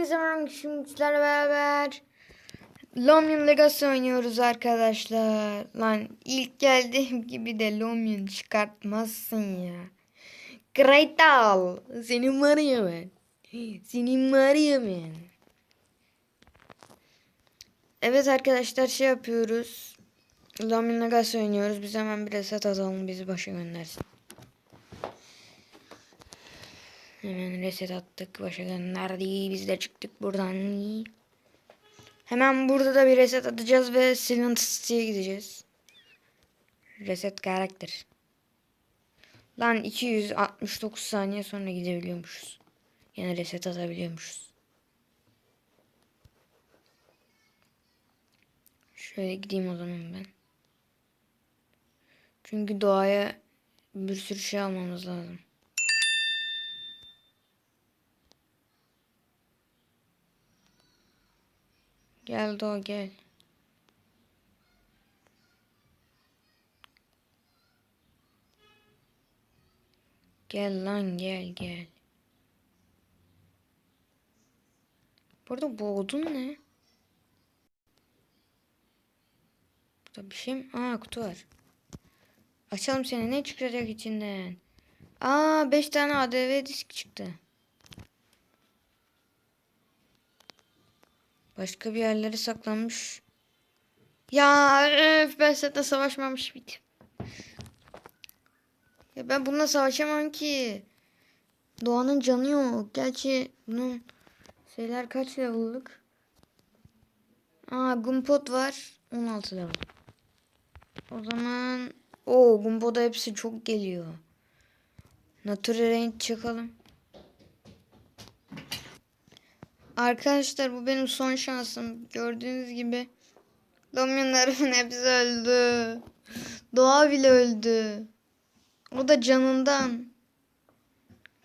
Hepinize merhaba şimdi beraber Lomion Legacy oynuyoruz arkadaşlar. Lan ilk geldiğim gibi de Lomion çıkartmazsın ya. Kraytal. Senin var ya ben. Senin var ya ben. Evet arkadaşlar şey yapıyoruz. Lomion Legacy oynuyoruz. Biz hemen bir reset atalım bizi başa göndersin. Hemen reset attık. Başa gönderdi. Biz de çıktık buradan. Hemen burada da bir reset atacağız ve Silent City'ye gideceğiz. Reset karakter. Lan 269 saniye sonra gidebiliyormuşuz. Yani reset atabiliyormuşuz. Şöyle gideyim o zaman ben. Çünkü doğaya bir sürü şey almamız lazım. Gel Doğa gel. Gel lan gel gel. Burada bu odun ne? Burada bir şey mi? Aa kutu var. Açalım seni ne çıkacak içinden? Aa 5 tane ADV disk çıktı. Başka bir yerlere saklanmış. Ya öf, ben seninle savaşmamış bitim. Ya ben bununla savaşamam ki. Doğanın canı yok. Gerçi bunun şeyler kaç level'lık? Aa Gumpot var. 16 level. O zaman o Gumpot'a hepsi çok geliyor. Nature range çıkalım. Arkadaşlar bu benim son şansım. Gördüğünüz gibi domyonlarımın hepsi öldü. Doğa bile öldü. O da canından.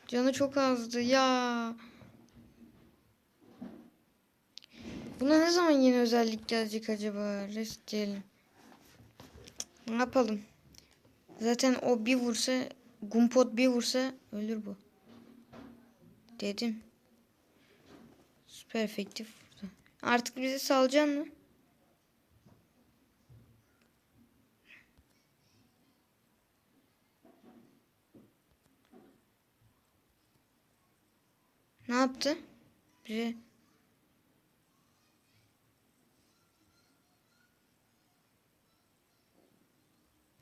Canı çok azdı ya. Buna ne zaman yeni özellik gelecek acaba? Rest diyelim. Ne yapalım? Zaten o bir vursa, Gumpot bir vursa ölür bu. Dedim. Süper. Artık bizi salacaksın mı? Ne yaptı? Bize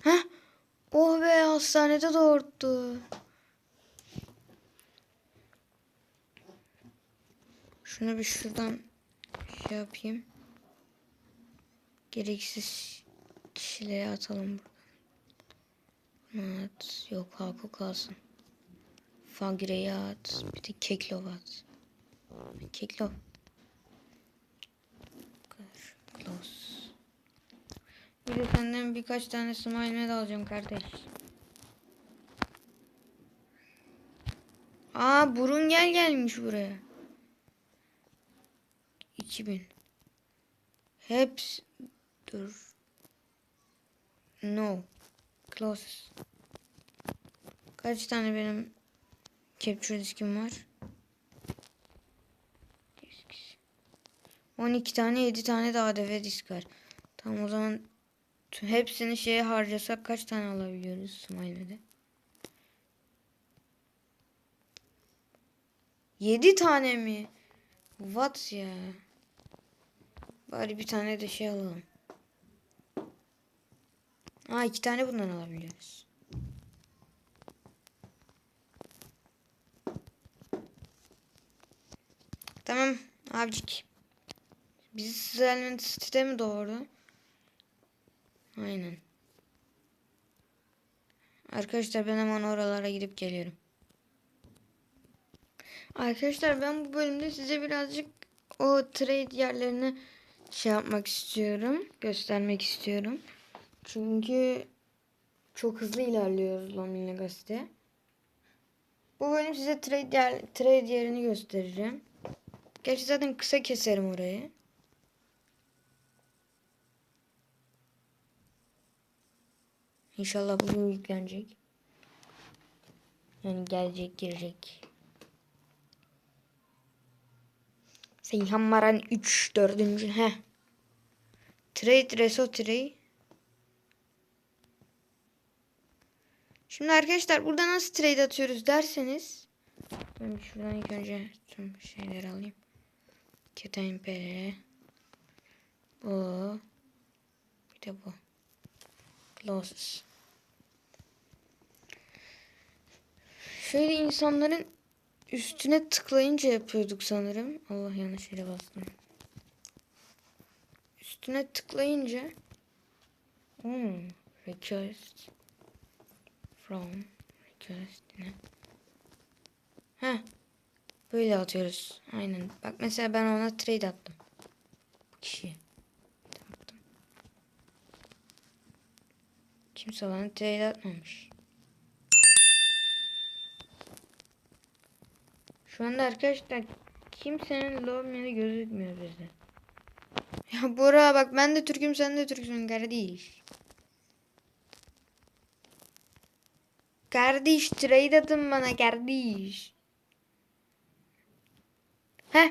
Heh. Oh be hastanede doğurttu. Şunu bir şuradan şey yapayım. Gereksiz kişilere atalım buradan. At. Yok Haku kalsın. Fagre'ye at. Bir de Keklov at. Keklov. Close. Bir de senden birkaç tane smile med alacağım kardeş. Aa burun gel gelmiş buraya. 2000. Hepsi dur. No. Close. Kaç tane benim capture diskim var? 12 tane 7 tane de ADV disk var. Tamam o zaman hepsini şeye harcasak kaç tane alabiliyoruz Smile'de? 7 tane mi? What ya? Bari bir tane de şey alalım. Aa iki tane bundan alabiliyoruz. Tamam abicik. Bizi Selman site mi doğurdu? Aynen. Arkadaşlar ben hemen oralara gidip geliyorum. Arkadaşlar ben bu bölümde size birazcık o trade yerlerini şey yapmak istiyorum. Göstermek istiyorum. Çünkü çok hızlı ilerliyoruz Lomin Legacy'de. Bu bölüm size trade, yer, trade yerini göstereceğim. Gerçi zaten kısa keserim orayı. İnşallah bugün yüklenecek. Yani gelecek girecek. Seyhan Maran 3 dördüncü. He. Trade Reso Trade. Şimdi arkadaşlar burada nasıl trade atıyoruz derseniz ben şuradan ilk önce tüm şeyleri alayım. Keten PR bu bir de bu closes şöyle insanların üstüne tıklayınca yapıyorduk sanırım. Allah yanlış yere bastım. Üstüne tıklayınca hmm, request from request ne? Heh. Böyle atıyoruz. Aynen. Bak mesela ben ona trade attım. Bu kişiye. Attım. Kimse bana trade atmamış. Şu anda arkadaşlar kimsenin lobby'leri gözükmüyor bizde. Ya Bora bak ben de Türk'üm sen de Türksün kardeş. Kardeş trade atın bana kardeş. Heh.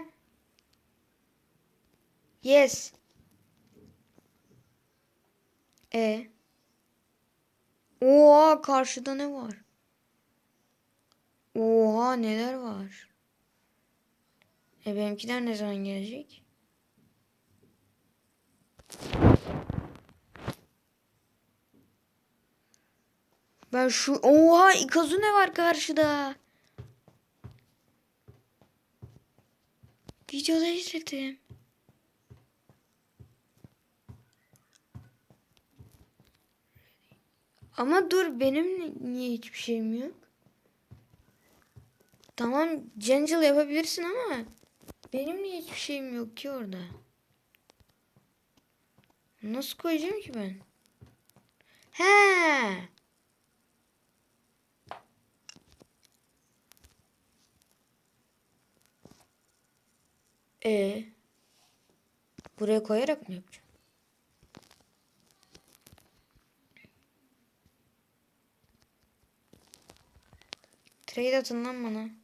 Yes. E. Oha karşıda ne var? Oha neler var? E benimkiler ne zaman gelecek? Ben şu oha ikazu ne var karşıda? Videoda izledim. Ama dur benim niye hiçbir şeyim yok? Tamam Gentle yapabilirsin ama benim niye hiçbir şeyim yok ki orada? Nasıl koyacağım ki ben? He. E buraya koyarak mı yapacağım? Trade atın lan bana.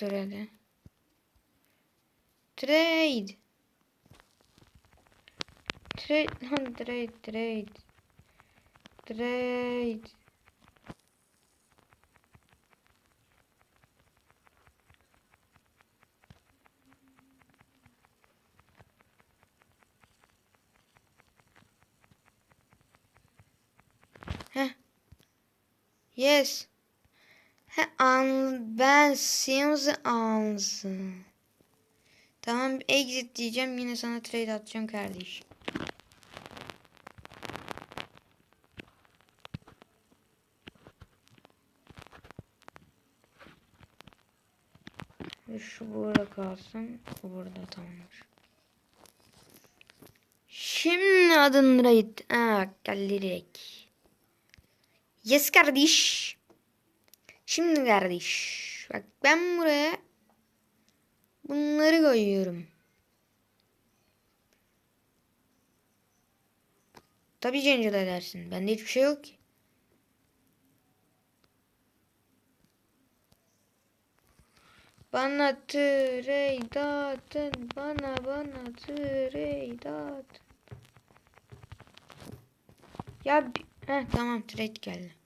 Hadi. Trade. Trade lan trade trade. Trade. Yes. An, ben Sims ansın. Tamam exit diyeceğim yine sana trade atacağım kardeş. Şu burada kalsın. Bu burada tamamdır. Şimdi adın raid. Bak geldi direkt. Yes kardeş. Şimdi kardeş. Bak ben buraya bunları koyuyorum. Tabii cencil edersin. Bende hiçbir şey yok ki. Bana trade atın. Bana bana trade atın. Ya Heh, tamam trade geldi.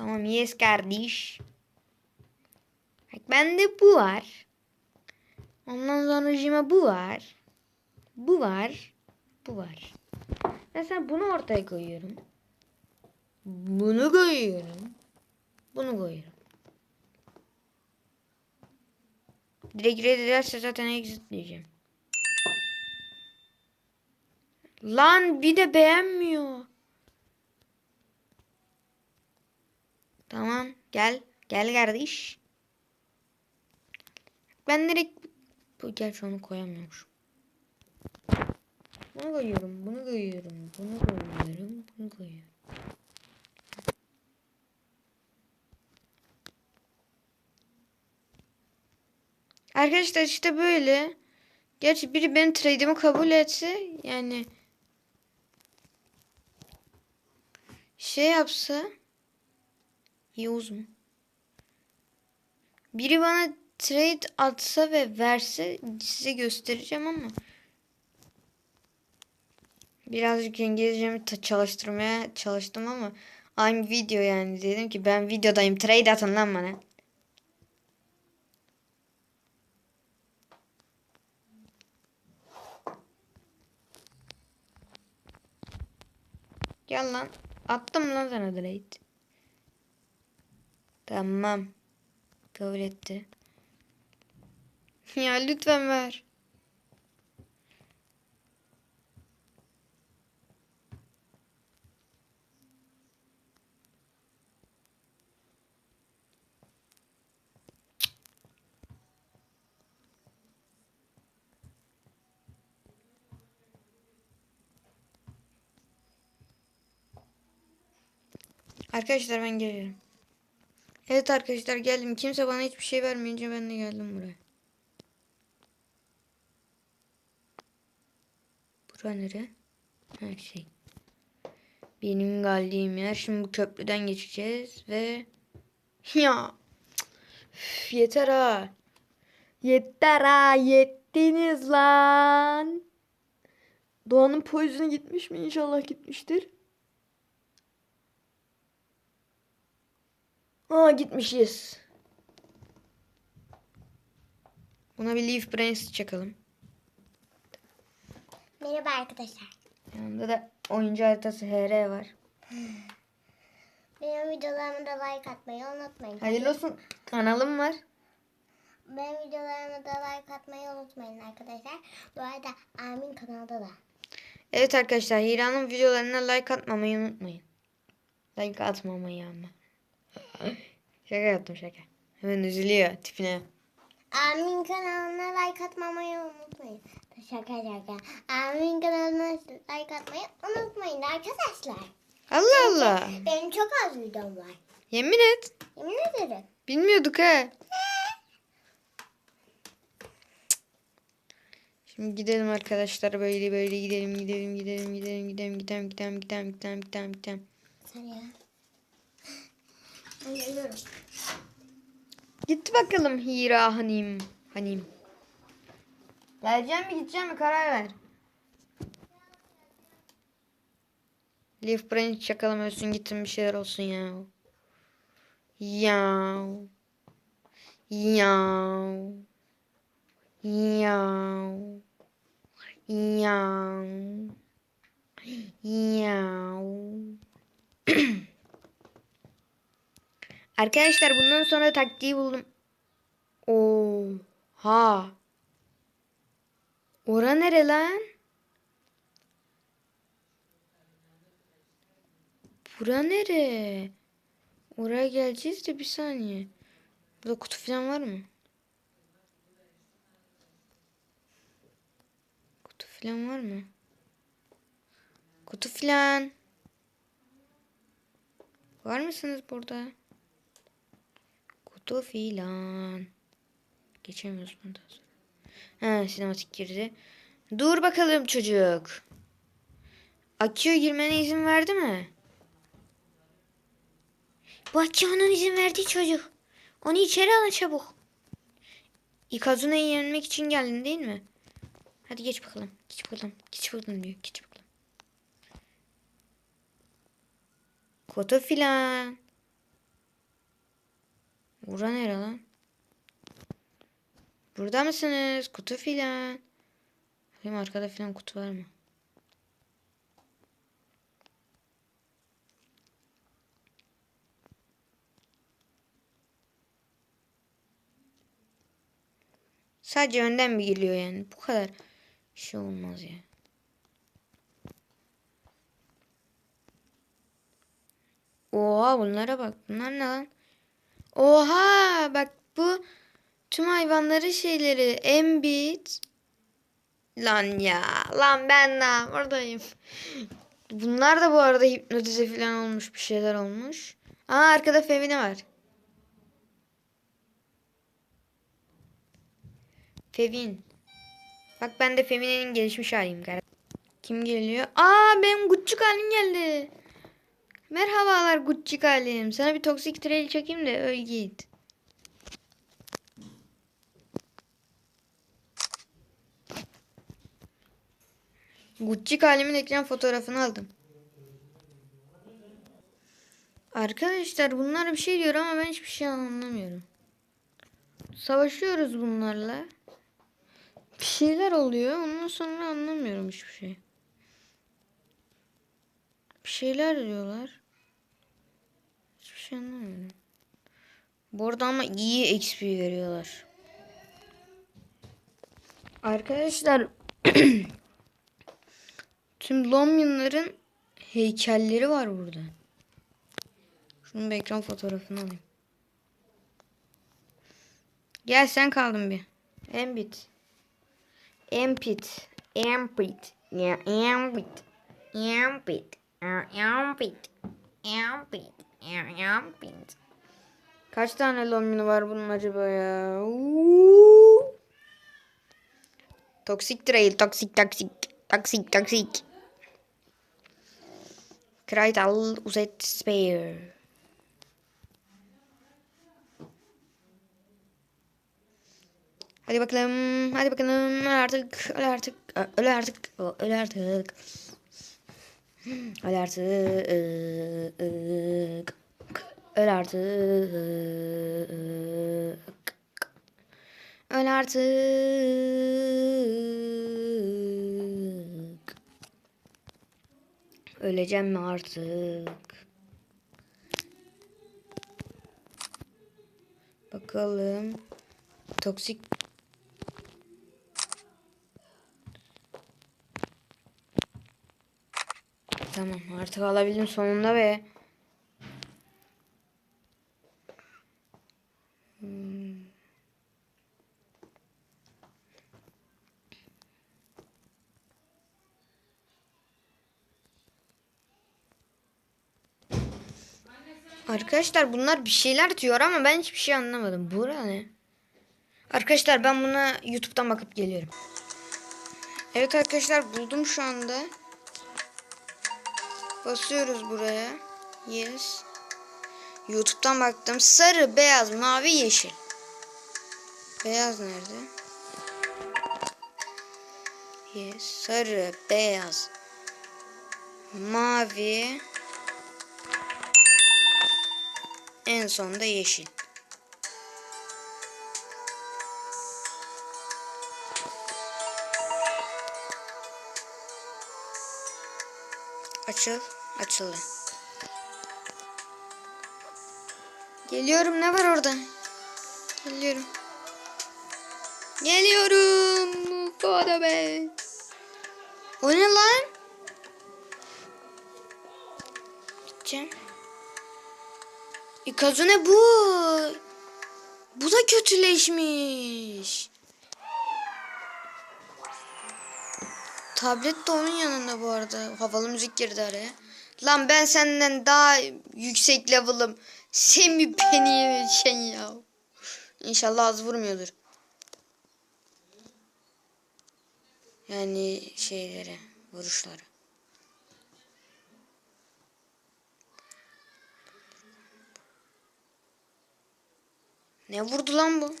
Tamam yes kardeş. Bak bende bu var. Ondan sonra jime bu var. Bu var. Bu var. Mesela bunu ortaya koyuyorum. Bunu koyuyorum. Bunu koyuyorum. Direkt red zaten exit diyeceğim. Lan bir de beğenmiyor. Tamam gel. Gel kardeş. Ben direkt bu gerçi onu koyamıyormuşum. Bunu koyuyorum, bunu koyuyorum, bunu koyuyorum, bunu koyuyorum. Arkadaşlar işte böyle. Gerçi biri benim trade'imi kabul etse yani şey yapsa Yavuz mu? Biri bana trade atsa ve verse size göstereceğim ama birazcık İngilizcemi çalıştırmaya çalıştım ama aynı video yani dedim ki ben videodayım trade atın lan bana. Gel. Attım lan sana trade. Tamam. Kabul etti. Ya lütfen ver. Arkadaşlar ben geliyorum. Evet arkadaşlar geldim. Kimse bana hiçbir şey vermeyince ben de geldim buraya. Bura nere? Her şey. Benim geldiğim yer. Şimdi bu köprüden geçeceğiz ve ya üf, yeter ha. Yeter ha. Yettiniz lan. Doğan'ın poizini gitmiş mi? İnşallah gitmiştir. Aa gitmişiz. Buna bir Leaf Brains çakalım. Merhaba arkadaşlar. Yanında da oyuncu haritası HR var. Benim videolarıma da like atmayı unutmayın. Hayırlı olsun. Kanalım var. Benim videolarıma da like atmayı unutmayın arkadaşlar. Bu arada Amin kanalda da. Evet arkadaşlar Hira'nın videolarına like atmamayı unutmayın. Like atmamayı ama. Şaka yaptım şaka. Hemen üzülüyor tipine. Amin kanalına like atmamayı unutmayın. Şaka şaka. Amin kanalına like atmayı unutmayın arkadaşlar. Allah Allah. Benim çok az videom var. Yemin et. Yemin ederim. Bilmiyorduk ha. Şimdi gidelim arkadaşlar böyle böyle gidelim gidelim gidelim gidelim gidelim gidelim gidelim gidelim gidelim gidelim gidelim. Ben geliyorum. Git bakalım Hira Hanim. Hanim. Geleceğim mi gideceğim mi karar ver. Leaf Brain çakalım ölsün gitsin bir şeyler olsun ya. Ya. Ya. Ya. Ya. Ya. Arkadaşlar bundan sonra taktiği buldum. Oha. Ora nere lan? Bura nere? Oraya geleceğiz de bir saniye. Burada kutu falan var mı? Kutu falan var mı? Kutu falan. Var mısınız burada? Kutu filan. Geçemiyoruz bundan sonra. Ha sinematik girdi. Dur bakalım çocuk. Akio girmene izin verdi mi? Bu Akio'nun izin verdiği çocuk. Onu içeri alın çabuk. Ikazuna'yı yenmek için geldin değil mi? Hadi geç bakalım. Geç bakalım. Geç bakalım diyor. Geç bakalım. Kutu filan. Bura nere lan? Burada mısınız? Kutu filan. Bakayım arkada filan kutu var mı? Sadece önden bir geliyor yani. Bu kadar şey olmaz ya. Oha bunlara bak. Bunlar ne lan? Oha bak bu tüm hayvanların şeyleri. Embit. Lan ya. Lan ben de buradayım. Bunlar da bu arada hipnotize falan olmuş. Bir şeyler olmuş. Aa arkada Fevine var. Fevin. Bak ben de Femine'nin gelişmiş haliyim. Kim geliyor? Aa benim küçük halim geldi. Merhabalar Gucci halim. Sana bir toksik trail çekeyim de öl git. Gucci halimin ekran fotoğrafını aldım. Arkadaşlar bunlar bir şey diyor ama ben hiçbir şey anlamıyorum. Savaşıyoruz bunlarla. Bir şeyler oluyor. Ondan sonra anlamıyorum hiçbir şey. Bir şeyler diyorlar. Şey anlamıyorum. Ama iyi XP veriyorlar. Arkadaşlar tüm Lomyonların heykelleri var burada. Şunun bir ekran fotoğrafını alayım. Gel sen kaldın bir. Embit. Empit. Empit. Empit. Empit. Empit. Empit. Empit. Kaç tane lomini var bunun acaba ya? Uuu. Toksik trail. Toksik toksik. Toksik toksik. Kraytal uzet spare. Hadi bakalım. Hadi bakalım. Öl artık. Öl artık. Öl artık. Öl artık. Öl artık. Öl artık. Öl artık. Öleceğim mi artık? Bakalım. Toksik Tamam artık alabildim sonunda ve. Arkadaşlar bunlar bir şeyler diyor ama ben hiçbir şey anlamadım. Bura ne? Arkadaşlar ben buna YouTube'dan bakıp geliyorum. Evet arkadaşlar buldum şu anda. Basıyoruz buraya. Yes. YouTube'dan baktım. Sarı, beyaz, mavi, yeşil. Beyaz nerede? Yes. Sarı, beyaz, mavi. En sonunda yeşil. Açıl. Açıldı. Geliyorum. Ne var orada? Geliyorum. Geliyorum. Koda be. O ne lan? Gideceğim. İkazune bu. Bu da kötüleşmiş. Tablet de onun yanında bu arada. Havalı müzik girdi araya. Lan ben senden daha yüksek level'ım. Sen mi beni yeneceksin ya? İnşallah az vurmuyordur. Yani şeylere, vuruşları. Ne vurdu lan bu?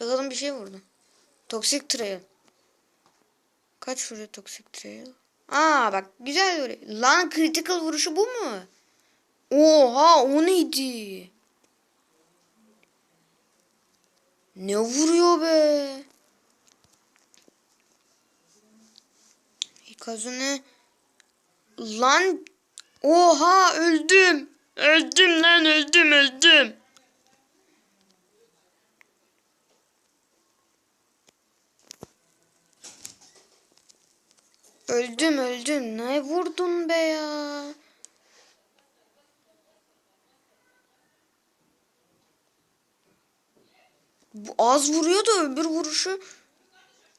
Bakalım bir şey vurdu. Toxic Trail. Kaç vuruyor Toxic Trail? Aa bak güzel vuruyor. Lan critical vuruşu bu mu? Oha o neydi? Ne vuruyor be? Hikazune Lan Oha öldüm. Öldüm lan öldüm öldüm. Öldüm öldüm. Ne vurdun be ya? Bu az vuruyor da öbür vuruşu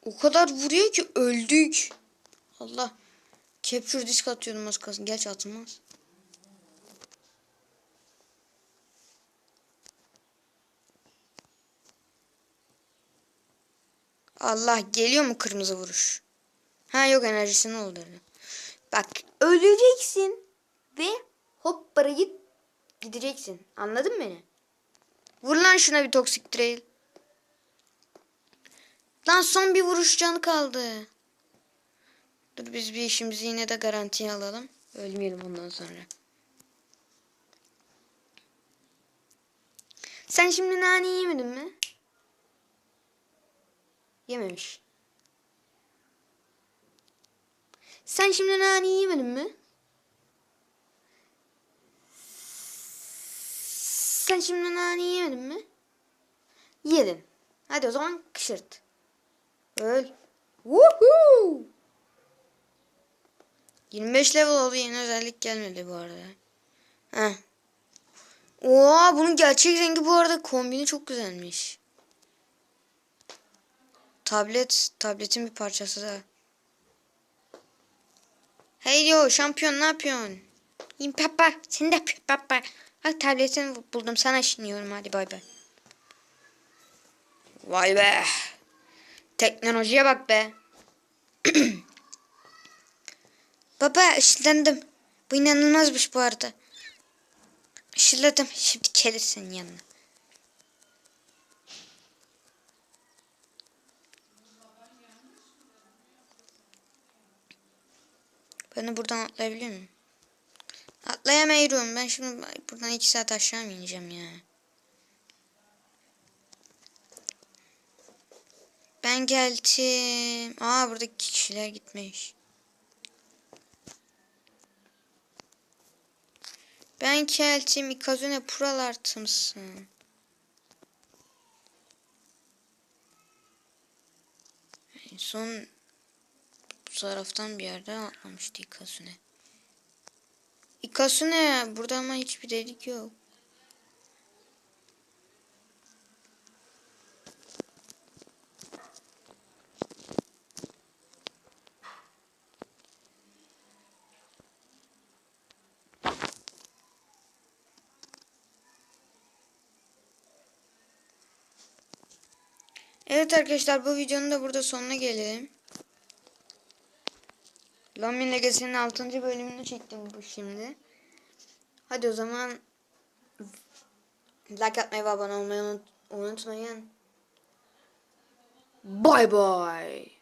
o kadar vuruyor ki öldük. Allah. Capture disk atıyordum az kalsın. Gerçi atılmaz. Allah geliyor mu kırmızı vuruş? Ha yok enerjisini oldu. Bak öleceksin ve hop para git gideceksin. Anladın beni? Vur lan şuna bir toksik trail. Lan son bir vuruş canı kaldı. Dur biz bir işimizi yine de garantiye alalım. Ölmeyelim ondan sonra. Sen şimdi nane yemedin mi? Yememiş. Sen şimdi nane yemedin mi? Sen şimdi nane yemedin mi? Yedin. Hadi o zaman kışırt. Öl. Woohoo! 25 level oldu yeni özellik gelmedi bu arada. Heh. Oo bunun gerçek rengi bu arada kombini çok güzelmiş. Tablet, tabletin bir parçası da. Hey yo şampiyon ne yapıyorsun? İyiyim papa. Sen de papa. Bak tabletini buldum sana işiniyorum hadi bay bay. Vay be. Teknolojiye bak be. Baba ışınlandım. Bu inanılmazmış bu arada. Işınladım. Şimdi gelir senin yanına. Ben de buradan atlayabiliyor muyum? Atlayamıyorum. Ben şimdi buradan iki saat aşağı mı ineceğim ya? Ben geldim. Aa buradaki kişiler gitmiş. Ben puralar mısın? En son bu taraftan bir yerden atlamıştı Ikazune. Ikazune burada ama hiçbir delik yok. Evet arkadaşlar bu videonun da burada sonuna gelelim. Lamin Legacy'nin 6. bölümünü çektim bu şimdi. Hadi o zaman like atmayı ve abone olmayı unut- unutmayın. Bye bye.